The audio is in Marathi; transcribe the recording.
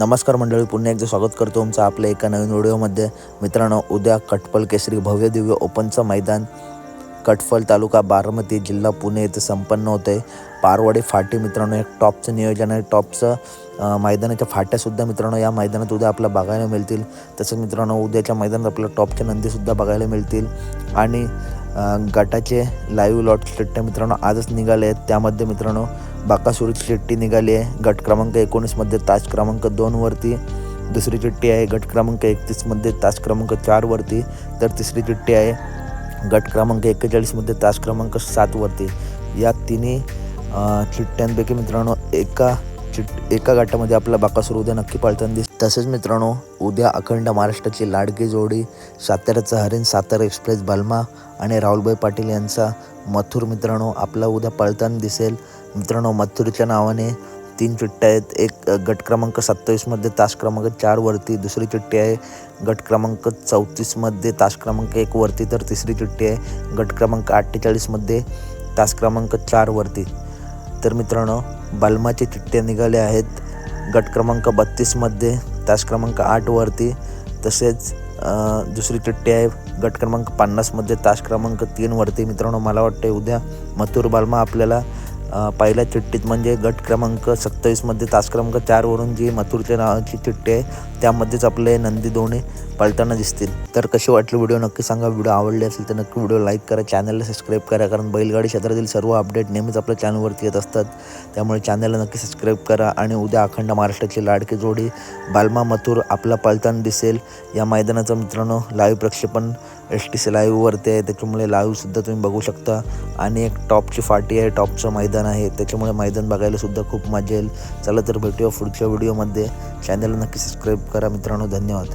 नमस्कार मंडळी पुन्हा एकदा स्वागत करतो तुमचं आपल्या एका नवीन व्हिडिओमध्ये. मित्रांनो उद्या कटपल केसरी भव्य दिव्य ओपनचं मैदान. कटफल तालुका बारामती जिल्हा पुणे येथे संपन्न होते पारवाडी फाटी मित्रांनो एक टॉपचं नियोजन आहे. टॉपचं मैदानाच्या फाट्यासुद्धा मित्रांनो या मैदानात उद्या आपल्याला बघायला मिळतील. तसंच मित्रांनो उद्याच्या मैदानात आपल्याला टॉपच्या नंदीसुद्धा बघायला मिळतील. आणि गटाचे लाईव्ह लॉट चिठ्ठ्या मित्रांनो आजच निघाले आहेत. त्यामध्ये मित्रांनो बाकासुरीची चिठ्ठी निघाली आहे. गट क्रमांक एकोणीसमध्ये तास क्रमांक दोनवरती दुसरी चिठ्ठी आहे गट क्रमांक एकतीसमध्ये तास क्रमांक चारवरती तर तिसरी चिठ्ठी आहे गट क्रमांक एक्केचाळीसमध्ये तास क्रमांक सातवरती या तिन्ही चिठ्ठ्यांपैकी मित्रांनो एका चिट एका गटामध्ये आपला बाकासूर उद्या नक्की पळताना दिस तसेच मित्रांनो उद्या अखंड महाराष्ट्राची लाडकी जोडी साताऱ्याचा हरिण सातारा एक्सप्रेस बल्मा आणि राहुलभाई पाटील यांचा मथुर मित्रांनो आपला उद्या पळताना दिसेल. मित्रांनो मथुरच्या नावाने तीन चिठ्ठ्या आहेत. एक गट क्रमांक सत्तावीसमध्ये तास क्रमांक चारवरती दुसरी चिठ्ठी आहे. गट क्रमांक चौतीसमध्ये तास क्रमांक एकवरती तर तिसरी चिठ्ठी आहे. गट क्रमांक अठ्ठेचाळीसमध्ये तास क्रमांक चारवरती तर मित्रांनो बल्माचे चिठ्ठ्या निघाल्या आहेत. गट क्रमांक बत्तीसमध्ये तास क्रमांक आठवरती तसेच दुसरी चिठ्ठी आहे गट क्रमांक पन्नासमध्ये तास क्रमांक तीनवरती मित्रांनो मला वाटते उद्या मथुर बालमा आपल्याला पहिल्या चिठ्ठीत म्हणजे गट क्रमांक सत्तावीसमध्ये तास क्रमांक चारवरून जी मथुरच्या नावाची चिठ्ठी आहे त्यामध्येच आपले नंदी दोन्ही पळताना दिसतील. तर कसे वाटले व्हिडिओ नक्की सांगा. व्हिडिओ आवडले असेल तर नक्की व्हिडिओ लाईक करा चॅनलला सबस्क्राईब करा कारण बैलगाडी क्षेत्रातील सर्व अपडेट नेहमीच आपल्या चॅनलवरती येत असतात. त्यामुळे चॅनलला नक्की सबस्क्राईब करा आणि उद्या अखंड महाराष्ट्राची लाडकी जोडी बालमा मथुर आपला पळताना दिसेल. या मैदानाचं मित्रांनो लाईव्ह प्रक्षेपण एस टी सी लाईव्हवरती आहे. त्याच्यामुळे लाईव्हसुद्धा तुम्ही बघू शकता. आणि एक टॉपची फाटी आहे. टॉपचं मैदान आहे. त्याच्यामुळे मैदान बघायला सुद्धा खूप मजा येईल. चला तर भेटूया पुढच्या व्हिडिओमध्ये चॅनलला नक्की सबस्क्राईब करा मित्रांनो. धन्यवाद.